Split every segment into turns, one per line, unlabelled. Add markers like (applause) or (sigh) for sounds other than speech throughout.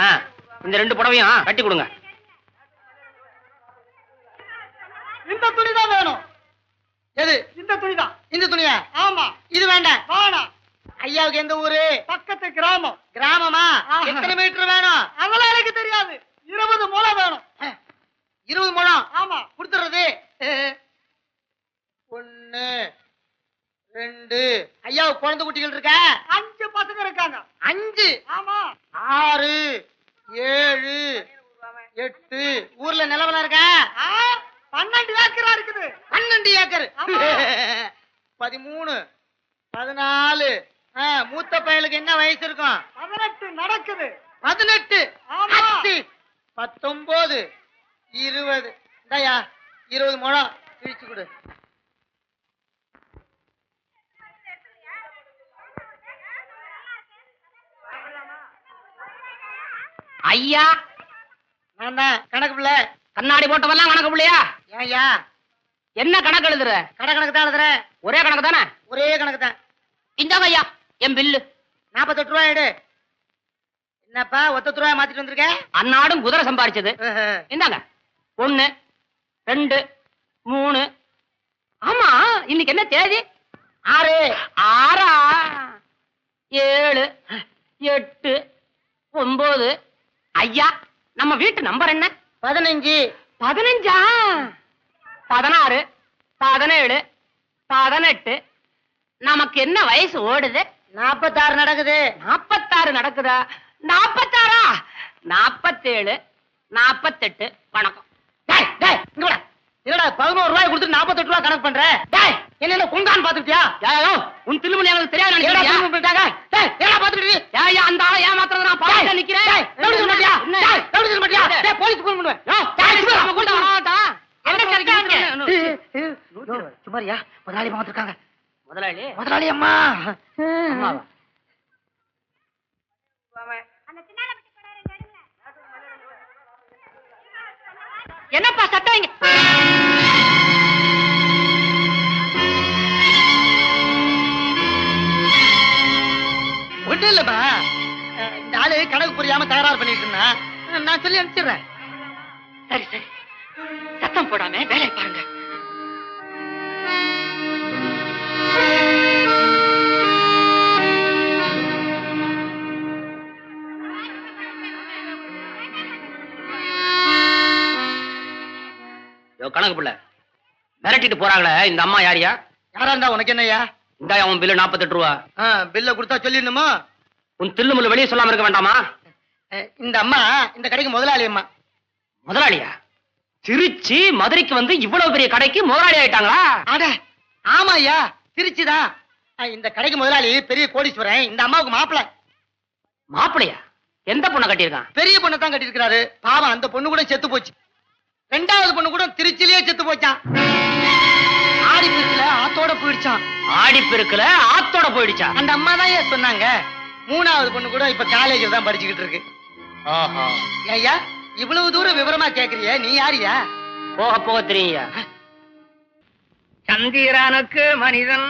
ஆ, இந்த ரெண்டு புடவையும் கட்டி கொடுங்க.
இந்த துணி தான் வேணும்.
எது?
இந்த துணி தான்
இந்த துணியா?
ஆமா.
இது வேண்டாம்.
வேணாம்.
ஐயாவுக்கு எந்த ஊரு?
பக்கத்து கிராமம்.
கிராமமா. எத்தனை மீட்டர் வேணும்?
அதெல்லாம் எனக்கு தெரியாது. இருபது முளை வேணும்.
இருபது முழம்?
ஆமா.
கொடுத்துறது. ஒண்ணு ரெண்டு. ஐயாவுக்கு குழந்தை குட்டிகள் இருக்கா?
அஞ்சு. பசங்க இருக்காங்க
அஞ்சு.
ஆமா.
ஆறு ஏழு எட்டு. ஊர்ல நிலவரம் இருக்கா?
பன்னெண்டு ஏக்கரா இருக்குது.
பன்னெண்டு ஏக்கர்.
ஆமா. (laughs)
பதிமூணு பதினாலு. மூத்த பயலுக்கு என்ன வயசு இருக்கும்?
பதினெட்டு நடக்குது.
பதினெட்டு.
ஆமா.
அத்தி, பத்தொன்பது இருபது. இந்தாயா இருபது முழம். பிரிச்சு கொடு.
ஐயா!
நான் தான் கணக்கு பிள்ளை.
கண்ணாடி போட்டவெல்லாம் கணக்கு பிள்ளையா?
ஏன்யா?
என்ன கணக்கு எழுதுற?
கடை கணக்கு தான் எழுதுறேன்
ஒரே கணக்கு தானே
ஒரே கணக்கு தான்
இந்தாங்க ஐயா என் பில்லு
நாற்பத்தெட்டு ரூபாய் எடு. என்னப்பா ஒத்தத்து ரூபாய் மாத்திட்டு வந்திருக்க?
அன்னாடும் குதிரை சம்பாரிச்சது. இந்தாங்க. ஒண்ணு ரெண்டு மூணு. ஆமா இன்னைக்கு என்ன தேதி?
ஆறு.
ஆறா? ஏழு எட்டு ஒன்பது ஐயா நம்ம வீட்டு நம்பர் என்ன?
பதினஞ்சு.
பதினஞ்சா? பதினாறு பதினேழு பதினெட்டு. நமக்கு என்ன வயசு ஓடுது?
நாற்பத்தாறு நடக்குது.
நாப்பத்தாறு நடக்குதா? நாப்பத்தாறா? நாப்பத்தேழு நாப்பத்தெட்டு. வணக்கம்.
டேய், டேய், இங்க வாடா. என்னடா பதினோரு ரூபாய் கொடுத்து நாற்பத்தெட்டு ரூபாய் கணக்கு பண்ற? டேய், என்ன குங்கான் பாத்துட்டியா
ஏயோ, உன் திருமணி எனக்கு தெரியாது
என்னடா
நினைக்கிறியா?
திரும்ப பண்ணிட்டாங்க டேய், என்னடா பாத்துக்கிட்டு
ஏய்யா, அந்த ஆளை ஏமாத்துறது நான் பார்த்துட்டு நிக்கிறேன்.
டேய், ரவுடி சொல்ல மாட்டியா?
என்ன?
டேய், ரவுடி சொல்ல மாட்டியா? டேய், பண்ணுவேன்.
போலீஸ். நம்ம? என்ன
சுமாரியா முதலாளி அம்மா வந்திருக்காங்க
முதலாளி
முதலாளி அம்மா
அம்மாவா? என்னப்பா சத்தம் இங்க
ஒண்ணும் அஹ், இந்த ஆளு கணக்கு புரியாம தகராறு பண்ணிட்டு இருந்தான் அஹ், நான் சொல்லி அனுப்பிச்சிடுறேன்.
சரி சரி. சத்தம் போடாம வேலையை பாருங்க. கணக்கு பிள்ளை. மிரட்டிட்டு போறாங்களே இந்த அம்மா யாரியா
யாரா இருந்தா உனக்கு என்னய்யா?
இந்த அவன் பில்லு நாற்பத்தெட்டு ரூபா.
பில்ல கொடுத்தா சொல்லிடணுமா?
உன் தில்லுமுள்ளு வெளியே சொல்லாம இருக்க வேண்டாமா?
இந்த அம்மா இந்த கடைக்கு முதலாளி அம்மா.
முதலாளியா? திருச்சி மதுரைக்கு வந்து இவ்வளவு பெரிய கடைக்கு முதலாளி ஆயிட்டாங்களா?
அட ஆமா ஐயா திருச்சிதான் இந்த கடைக்கு முதலாளி பெரிய கோடீஸ்வரன் இந்த அம்மாவுக்கு மாப்பிள.
மாப்பிளையா? எந்த பொண்ணை கட்டியிருக்கான்?
பெரிய பொண்ணை தான் கட்டியிருக்கிறாரு. பாவம் அந்த பொண்ணு கூட செத்து போச்சு. ரெண்டாவது பொண்ணு கூட திருச்சிலேயே செத்து போச்சான் ஆடி பெருக்குல ஆத்தோட போயிடுச்சான்
ஆடி பெருக்குல ஆத்தோட போயிடுச்சா
அந்த அம்மா தான் சொன்னாங்க? மூணாவது பொண்ணு கூட இப்ப காலேஜில் தான் படிச்சுக்கிட்டு இருக்கு. ஐயா இவ்வளவு தூரம் விவரமா கேக்குறிய நீ யாரியா?
போக போக தெரியுங்க
சந்திரனுக்கு மனிதன்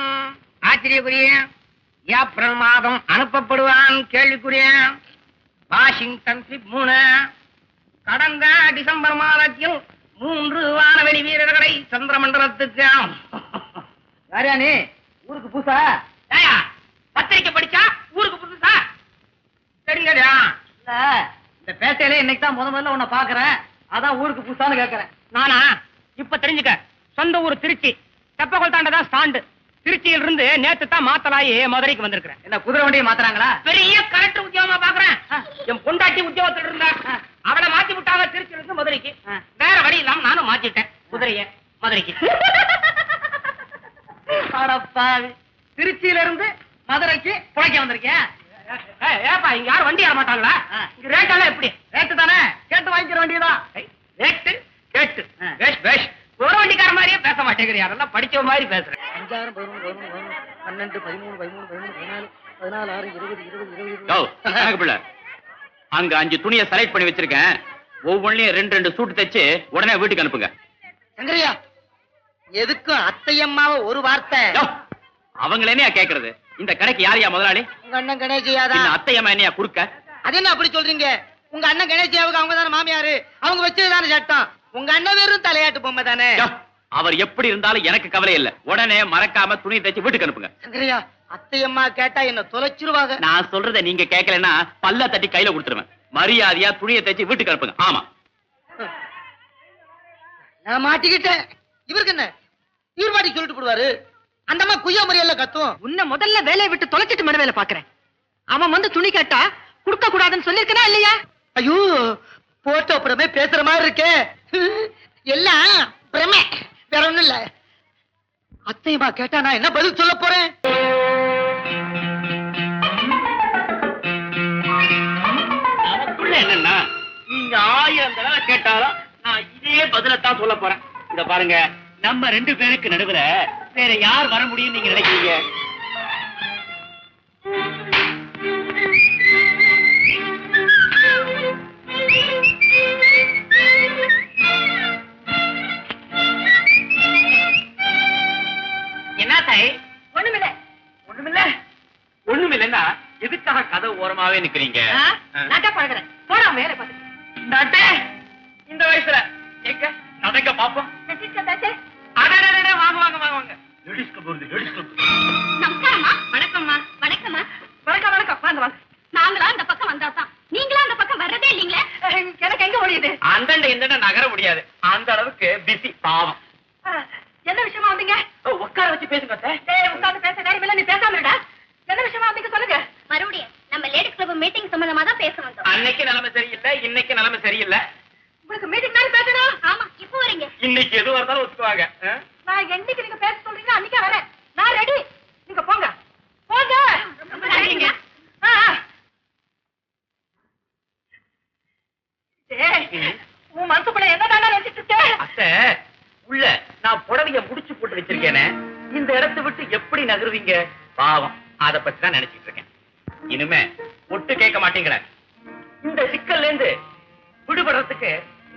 ஆச்சரியக்குரிய ஏப்ரல் மாதம் அனுப்பப்படுவான் கேள்விக்குரிய வாஷிங்டன் மூணு. கடந்த டிசம்பர் மாதத்தில் மூன்று வானவெளி வீரர்களை சந்திரமண்டலத்துக்கு யாரா நீ? ஊருக்கு புதுசா ஏயா பத்திரிக்கை படிச்சா ஊருக்கு புதுசா
இல்ல. இந்த பேட்டையில இன்னைக்கு தான் முத முதல்ல உன்னை பாக்குறேன் அதான் ஊருக்கு புதுசான்னு கேக்குறேன்
நானா? இப்ப தெரிஞ்சுக்க. சொந்த ஊர் திருச்சி. தெப்பகோல் தாண்டதான் ஸ்டாண்டு. திருச்சியில இருந்து நேத்து தான் மாத்தலாயி மதுரைக்கு வந்திருக்கிறேன்.
என்ன குதிரை வண்டியை மாத்துறாங்களா?
பெரிய கலெக்டர் உத்தியோகமா பாக்குறேன். என் பொண்டாட்டி உத்தியோகத்துல இருந்தா அவளை மாத்தி விட்டாங்க திருச்சியில இருந்து மதுரைக்கு. வேற வழி இல்லாம நானும் மாத்திட்டேன் குதிரைய மதுரைக்கு.
திருச்சியில இருந்து மதுரைக்கு புழைக்க வந்திருக்கேன்
ஏப்பா இங்க யாரும் வண்டி ஏற மாட்டாங்களா? இங்க ரேட் எல்லாம் எப்படி?
ரேட்டு தானே? கேட்டு வாங்கிக்கிற வேண்டியதான்
ஏய், ரேட்டு கேட்டு பேஷ் பேஷ் ஒரு வண்டிக்கார மாதிரியே பேச மாட்டேங்கிறியா அதெல்லாம் படிச்ச மாதிரி பேசுறேன்
அஞ்சாயிரம் பன்னெண்டு பதிமூணு பதிமூணு பதிமூணு பதினாலு பதினாலு ஆறு இருபது இருபது இருபது
பிள்ளை. அங்க அஞ்சு துணியை செலக்ட் பண்ணி வச்சிருக்கேன். ஒவ்வொன்றையும் ரெண்டு ரெண்டு சூட் தைச்சு உடனே வீட்டுக்கு அனுப்புங்க.
சங்கரையா எதுக்கும் அத்தையம்மாவை ஒரு வார்த்தை.
அவங்கள கேக்குறது? இந்த கடைக்கு யாரையா முதலாளி?
உங்க அண்ணன் கணேசியாதான்
இந்த அத்தையம்மா என்னையா குறுக்க?
அது என்ன அப்படி சொல்றீங்க? உங்க அண்ணன் கணேசியாவுக்கு அவங்க தானே மாமியாரு? அவங்க வச்சது தானே சட்டம். உங்க அண்ணன் வெறும் தலையாட்டு பொம்மை தானே?
அவர் எப்படி இருந்தாலும் எனக்கு கவலை இல்ல. உடனே மறக்காம துணியை தைச்சு வீட்டுக்கு அனுப்புங்க.
சங்கரையா அத்தையம்மா கேட்டா என்ன தொலைச்சிருவாங்க.
நான் சொல்றதை நீங்க கேட்கலன்னா பல்ல தட்டி கையில கொடுத்துருவேன். மரியாதையா துணியை தைச்சு வீட்டுக்கு அனுப்புங்க. ஆமா.
நான் மாட்டிக்கிட்டேன். இவருக்கு என்ன? இவர் பாட்டி சொல்லிட்டு போடுவாரு. அந்த அம்மா குய்யா முறையில கத்தும்.
உன்னை முதல்ல வேலையை விட்டு தொலைச்சிட்டு மறு வேலை பாக்குறேன் அவன் வந்து துணி கேட்டா குடுக்க கூடாதுன்னு சொல்லிருக்கனா இல்லையா?
ஐயோ போட்டோ அப்புறமே பேசுற மாதிரி இருக்கே. எல்லாம் பிரமே. வேற ஒண்ணும் இல்ல. அத்தையம்மா கேட்டா நான் என்ன பதில் சொல்ல போறேன்?
நமக்குள்ள என்னன்னா நீங்க ஆயிரம் தடவை கேட்டாலும் நான் இதே பதிலத்தான் சொல்ல போறேன். இத பாருங்க நம்ம ரெண்டு பேருக்கு நடுவுல வேற யார் வர முடியும் நீங்க நினைக்கிறீங்க? என்ன தாய்?
ஒண்ணுமில்ல.
ஒண்ணுமில்ல? ஒண்ணுமில்லன்னா எதுக்காக கதை ஓரமாவே நிக்கிறீங்க?
நாட்டா பழகிறேன். போடா வேலை பார்த்து.
நட்டே, இந்த வயசுல. எங்க? நடக்க பாப்போம் லேடிஸ் கிளப் வருது லேடிஸ் கிளப்
நமஸ்காரம்மா வணக்கம்மா. வணக்கம்மா.
வணக்கம் வணக்கம். வாங்க வாங்க.
நாங்களா அந்த பக்கம் வந்தாதான். நீங்களா அந்த பக்கம் வர்றதே இல்லீங்களே?
எனக்கு எங்க ஒழியுது
அந்தண்ட இந்தண்ட நகர முடியாது. அந்த அளவுக்கு பிஸி பாவம்.
அஹ், என்ன விஷயமா வந்தீங்க?
ஓ, உட்கார வச்சு பேசுங்க.
டேய் உட்கார்ந்து பேச நேரம் இல்ல நீ பேசாம இருடா. என்ன விஷயமா வந்தீங்க சொல்லுங்க.
மறுபடியும் நம்ம லேடிஸ் கிளப் மீட்டிங் சம்பந்தமா தான் பேச வந்தோம்.
அன்னைக்கு நிலைமை சரியில்லை இன்னைக்கு நிலைமை சரியில்லை.
உங்களுக்கு மீட்டிங் தானே பேசணும்?
ஆமா இப்போ வரீங்க.
இன்னைக்கு எதுவா இருந்தாலும் ஒத்துக்குவாங்க.
என்னைக்கு நீங்க பேச சொல்றீங்க அன்னைக்கே வரேன். நான் ரெடி நீங்க போங்க. போங்க. உன் மனசுக்குள்ள என்னதாண்டா நினைச்சிட்டு இருக்க?
அத்தை உள்ள நான் புடவைய முடிச்சு போட்டு வச்சிருக்கேனே. இந்த இடத்தை விட்டு எப்படி நகருவீங்க? பாவம். அத பத்தி தான் நினைச்சிட்டு இருக்கேன். இனிமே ஒட்டு கேட்க மாட்டீங்களே. இந்த சிக்கல்ல இருந்து விடுபடுறதுக்கு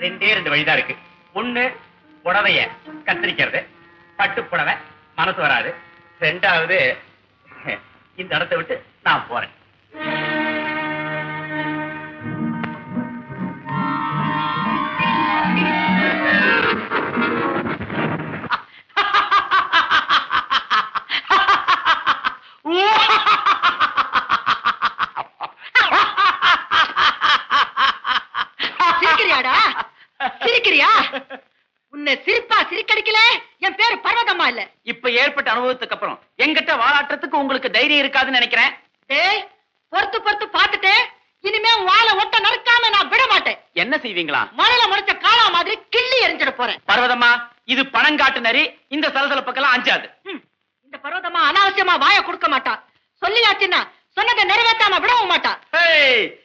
ரெண்டே ரெண்டு வழிதான் இருக்கு. ஒண்ணு புடவைய கத்திரிக்கிறது. பட்டு மனசு வராது. ரெண்டாவது இந்த இடத்தை விட்டு நான் போறேன். தைரியம் இருக்காதுன்னு நினைக்கிறேன்.
பொறுத்து பொறுத்து பார்த்துட்டு இனிமே வாழை ஒட்ட நறுக்காம நான் விட மாட்டேன்.
என்ன செய்வீங்களா?
மலையில முளைச்ச காளா மாதிரி கிள்ளி எரிஞ்சிட போறேன்.
பர்வதம்மா இது பணங்காட்டு நரி இந்த சலசலப்புக்கெல்லாம் அஞ்சாது.
இந்த பர்வதம்மா அனாவசியமா வாயை கொடுக்க மாட்டா. சொல்லியாச்சுன்னா சொன்னதை நிறைவேற்றாம விடவும் மாட்டா.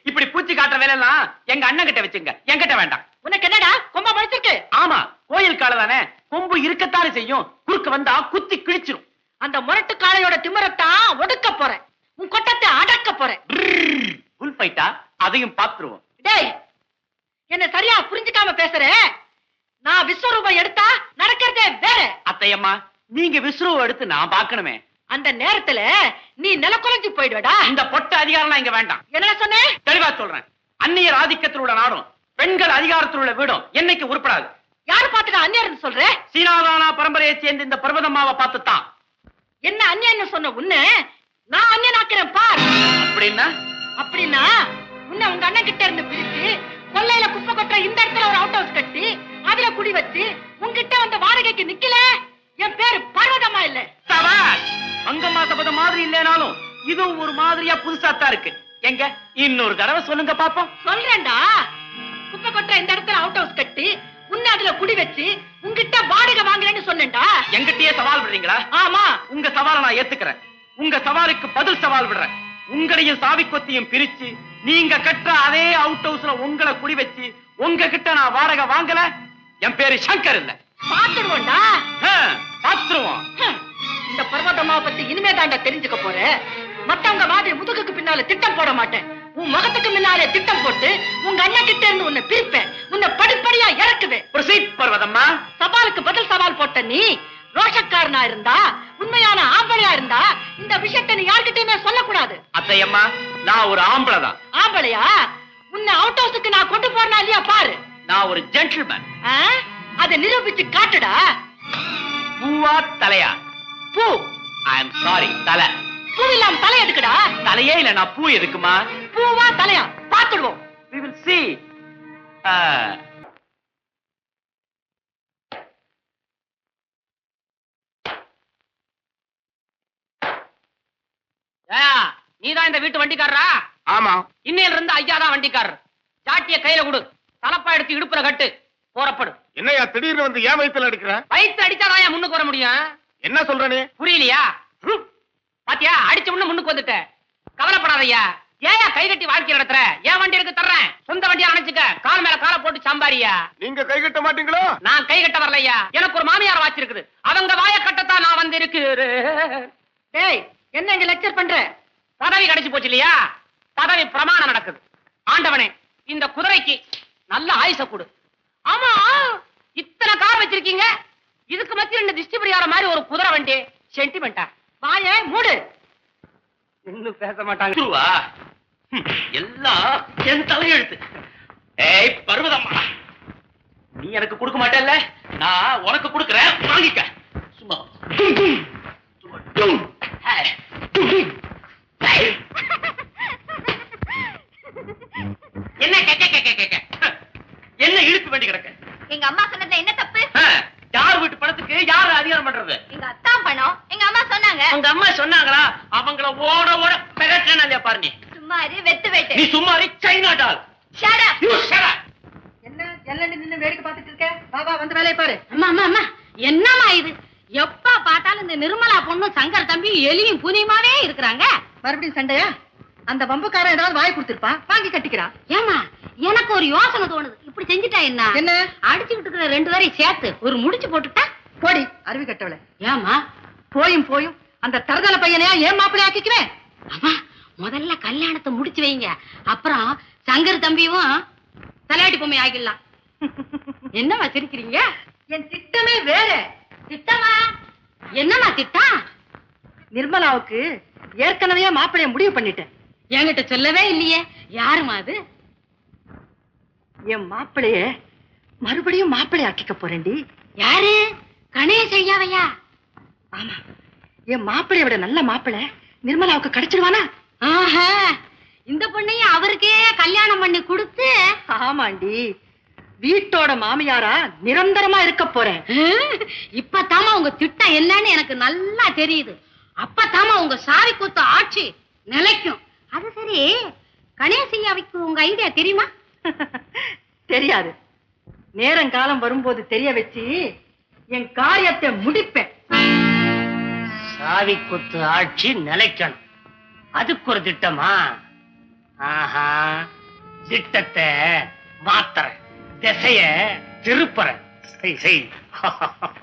இப்படி பூச்சி காட்டுற வேலையெல்லாம் எங்க அண்ணன் கிட்ட வச்சுங்க. என்கிட்ட வேண்டாம்.
உனக்கு என்னடா கொம்ப பழிச்சிருக்கு
ஆமா கோயில் கால தானே கொம்பு இருக்கத்தானே செய்யும். குறுக்க வந்தா குத்தி கிழிச்சிரும்.
அந்த முரட்டு காளையோட திமிரத்தான் ஒடுக்க போறேன். உன் கொட்டத்தை அடக்க போறேன்.
புல் ஃபைட்டா அதையும் பாத்துருவோம்
டேய் என்ன சரியா புரிஞ்சுக்காம பேசுற? நான் விஸ்வரூபம் எடுத்தா நடக்கிறதே வேற.
அத்தையம்மா நீங்க விஸ்ருவ எடுத்து நான் பார்க்கணுமே.
அந்த நேரத்துல நீ நிலக்குலைஞ்சு போயிடுவடா.
இந்த பொட்ட அதிகாரம்லாம் இங்க வேண்டாம்.
என்ன சொன்னேன்
தெளிவா சொல்றேன். அந்நியர் ஆதிக்கத்தில் உள்ள நாடும் பெண்கள் அதிகாரத்தில் உள்ள வீடும் என்னைக்கு உருப்படாது.
யாரு பாத்துட்டு அந்நியர்னு சொல்ற?
சீனாதானா பரம்பரையை சேர்ந்த இந்த பர்வதம்மாவை பார்த்துத்தான்.
என்ன அந்நியன்னு சொன்ன உன்ன நான் அந்நியனாக்குறேன் பார்.
அப்படின்னா?
அப்படின்னா உன்னை உங்க அண்ணன் கிட்ட இருந்து பிரிச்சு கொல்லையில குப்பை கொட்டுற இந்த இடத்துல ஒரு அவுட் ஹவுஸ் கட்டி அதுல குடி வச்சு உன்கிட்ட வந்த வாடகைக்கு நிக்கல? என் பேரு பர்வதம்மா இல்ல.
சபாஷ் மங்கம்மா சபதம் மாதிரி இல்லைனாலும் இதுவும் ஒரு மாதிரியா புதுசா தான் இருக்கு. எங்க? இன்னொரு தடவை சொல்லுங்க பாப்போம்.
சொல்றேன்டா. குப்பை கொட்டுற இந்த இடத்துல அவுட் ஹவுஸ் கட்டி உன்னை அதுல குடி வச்சு உன்கிட்ட வாடகை வாங்குறேன்னு சொன்னேன்டா.
எங்கிட்டயே சவால் விடுறீங்களா?
ஆமா.
உங்க சவாலை நான் ஏத்துக்கிறேன். உங்க சவாலுக்கு பதில் சவால் விடுறேன். உங்களையும் சாவி கொத்தியும் பிரிச்சு நீங்க கட்டுற அதே அவுட் ஹவுஸ்ல உங்களை குடி வச்சு உங்க கிட்ட நான் வாடகை வாங்கல? என் பேரு சங்கர் இல்ல.
பாத்துடுவோம்டா
ஆ, பாத்துருவோம்
இந்த பர்வதம்மாவை பத்தி இனிமே தாண்டா தெரிஞ்சுக்க போற. மத்தவங்க மாதிரி முதுகுக்கு பின்னால திட்டம் போட மாட்டேன். உன் முகத்துக்கு முன்னாலே திட்டம் போட்டு உங்க அண்ணன் கிட்ட இருந்து உன்னை பிரிப்பேன். உன்னை படிப்படியா இறக்குவேன்
பர்வதம்மா
சவாலுக்கு பதில் சவால் போட்ட நீ ரோஷக்காரனா இருந்தா உண்மையான ஆம்பளையா இருந்தா இந்த விஷயத்தை நீ யார்கிட்டயுமே சொல்லக்கூடாது.
அத்தையம்மா நான் ஒரு ஆம்பளை தான்
ஆம்பளையா? உன்னை அவுட் ஹவுஸுக்கு இருக்கானா இல்லையா பாரு.
நான் ஒரு ஜென்டில்மேன்?
அதை நிரூபிச்சு காட்டுடா.
பூவா தலையா?
பூ.
ஐ எம் சாரி தலை.
பூ இல்லாம தலை எதுக்குடா?
தலையே இல்ல நான் பூ எதுக்குமா?
பூவா தலையா? பாத்துடுவோம்
we will see.
நீதான் இந்த வீட்டு வண்டிக்காரரா?
ஆமா.
இன்னையில இருந்து ஐயா தான் வண்டிக்காரர். சாட்டிய கையில கொடு. தலப்பா எடுத்து இடுப்புல கட்டு. போறப்படு.
என்னையா திடீர்னு வந்து ஏன் வயித்துல அடிக்கிற?
வயிற்று அடிச்சாதான் முன்னுக்கு வர முடியும்?
என்ன சொல்ற நீ?
புரியலையா. பாத்தியா அடிச்ச முன்னுக்கு வந்துட்ட. கவலைப்படாதய்யா. ஏயா கை கட்டி வாழ்க்கை நடத்துற? ஏன் வண்டி எடுக்க தர்றேன்? சொந்த வண்டியா அணைச்சுக்க. கால் மேல காலை போட்டு சம்பாரியா?
நீங்க கை கட்ட மாட்டீங்களோ?
நான் கை கட்ட வரலையா? எனக்கு ஒரு மாமியார் வாச்சிருக்குது அவங்க வாய கட்டத்தான் நான் வந்து இருக்கிறேன்
டேய் என்ன இங்க லெக்சர் பண்ற?
பதவி கிடைச்சு போச்சு இல்லையா? பதவி பிரமாணம் நடக்குது. ஆண்டவனே இந்த குதிரைக்கு நல்ல ஆயுச கொடு. ஆமா இத்தனை கார் வச்சிருக்கீங்க? இதுக்கு மத்திய ரெண்டு திஷ்டி பிரியார மாதிரி ஒரு குதிரை வண்டி? சென்டிமெண்டா
வாயே மூடு.
இன்னும் பேச மாட்டாங்க
துருவா எல்லாம் என் தலையெழுத்து. ஏய் பர்வதம்மா. நீ எனக்கு கொடுக்க மாட்டேல்ல? நான் உனக்கு கொடுக்குறேன் வாங்கிக்க சும்மா டும், டும். சும்மா டும். ஹே, டும், டும். ஹே. என்ன கேக்க கேக்க கேக்க என்ன இழுப்பு வேண்டி கிடக்க
எங்க அம்மா சொன்னதுல என்ன தப்பு
ஆ, யார் வீட்டு பணத்துக்கு யார் அதிகாரம் பண்றது
எங்க அத்தான் பணம் எங்க அம்மா சொன்னாங்க
உங்க அம்மா சொன்னாங்களா அவங்கள ஓட ஓட
வெத்து வெட்டு
நீ சும்மா இரு, China doll.
Shut up.
You shut up.
என்ன நின்னு வேடிக்கை பார்த்துட்டு இருக்க? வா வந்து வேலையை பாரு.
அம்மா அம்மா அம்மா. என்னம்மா இது? எப்ப பார்த்தாலும் இந்த நிர்மலா பொண்ணும் சங்கர் தம்பி எலியும் புனியுமாவே இருக்கிறாங்க?
மறுபடியும் சண்டையா? அந்த வம்புக்காரன் ஏதாவது வாய் கொடுத்திருப்பான் வாங்கி கட்டிக்கிறான்
ஏமா எனக்கு ஒரு யோசனை தோணுது. இப்படி செஞ்சுட்டா என்ன?
என்ன?
அடிச்சுக்கிட்டு இருக்கிற ரெண்டு பேரையும் சேர்த்து ஒரு முடிச்சு போட்டுட்டா?
போடி அருவி கட்டவள.
ஏமா
போயும் போயும். அந்த தரதல பையனையா ஏன் மாப்பிள்ளை ஆக்கிக்குவேன்?
அம்மா முதல்ல கல்யாணத்தை முடிச்சு வைங்க. அப்புறம் சங்கர் தம்பியும் தலையாட்டி பொம்மை ஆகிடலாம் என்னம்மா சிரிக்கிறீங்க?
என் திட்டமே வேற.
திட்டமா? என்னம்மா திட்டம்?
நிர்மலாவுக்கு ஏற்கனவே மாப்பிள்ளைய முடிவு பண்ணிட்டேன்.
என்கிட்ட சொல்லவே இல்லையே. யாருமா அது?
என் மாப்பிளைய மறுபடியும் மாப்பிள்ளை ஆக்கிக்க போறேன்டி.
யாரு? கணேஷ் ஐயாவையா?
ஆமா. என் மாப்பிள்ளைய விட நல்ல மாப்பிள்ளை நிர்மலாவுக்கு கிடைச்சிருவானா
ஆஹா இந்த பொண்ணையும் அவருக்கே கல்யாணம் பண்ணி கொடுத்து?
ஆமாண்டி வீட்டோட மாமியாரா நிரந்தரமா இருக்க போறேன்
இப்பதாமா உங்க திட்டம் என்னன்னு எனக்கு நல்லா தெரியுது. அப்பதாமா உங்க சாரி கூத்து ஆட்சி நிலைக்கும். அது சரி கணேஷ் ஐயாவுக்கு உங்க ஐடியா தெரியுமா? (laughs)
தெரியாது. நேரங்காலம் வரும்போது தெரிய வச்சு என் காரியத்தை முடிப்பேன்.
சாவி குத்து ஆட்சி நிலைக்கணும். அதுக்கு ஒரு திட்டமா? ஆஹா திட்டத்தை மாத்தற திசைய திருப்புற செய் (laughs)